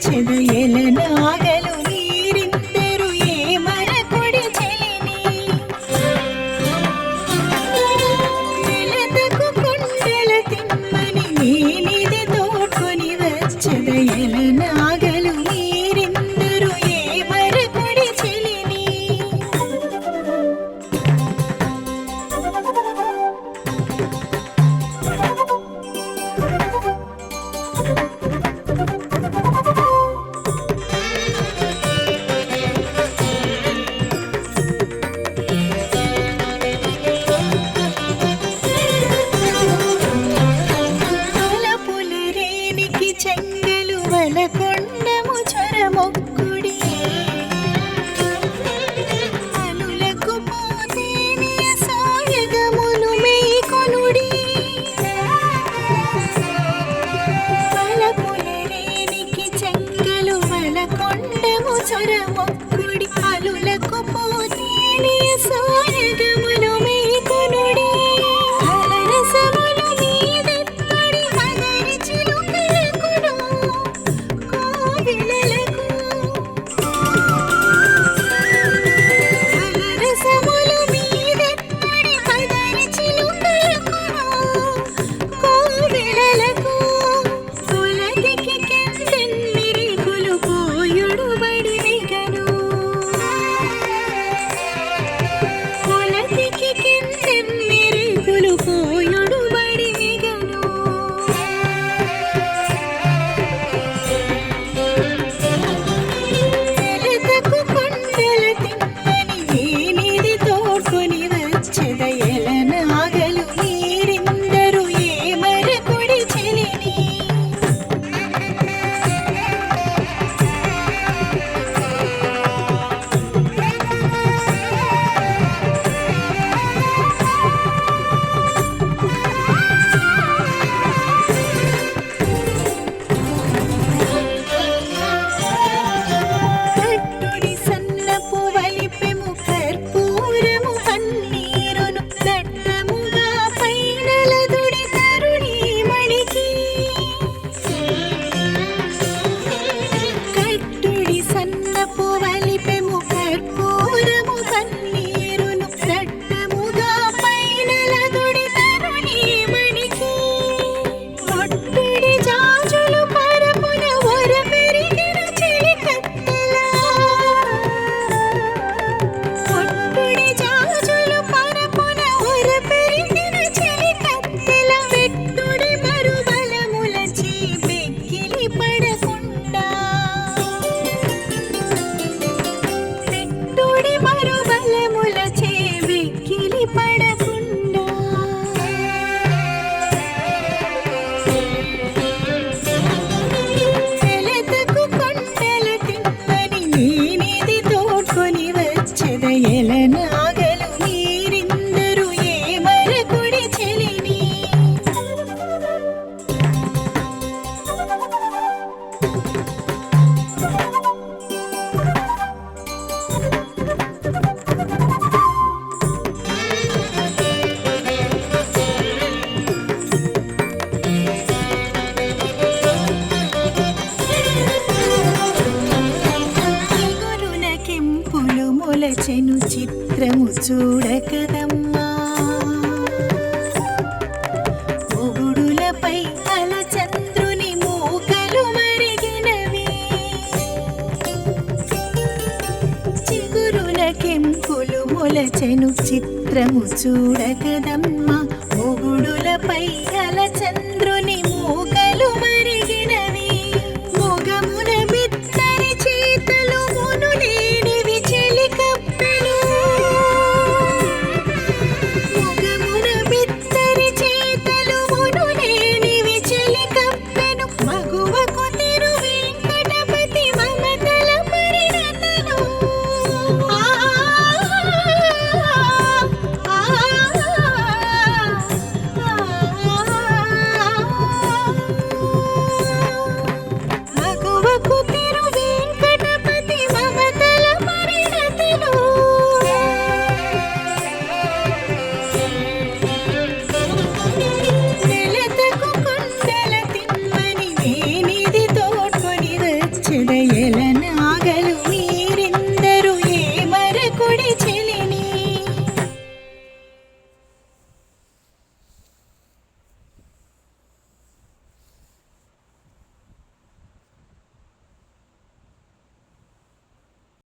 Trên అలకొండము చరమొక్కుడి. అనులకు పోతేనే సాయగములు మేకొనుడి అలపులరేనికి చెంగలు అలకొండము చరమొక్కుడి. అనులకు పోతేనే చిత్రము చూడకదమ్మా. మొగుడులపై అలచంద్రుని మూకలు మరిగినవి. చిగురుల కెంపులు మొలచెను చిత్రము చూడకదమ్మా. మొగుడులపై అలచంద్ర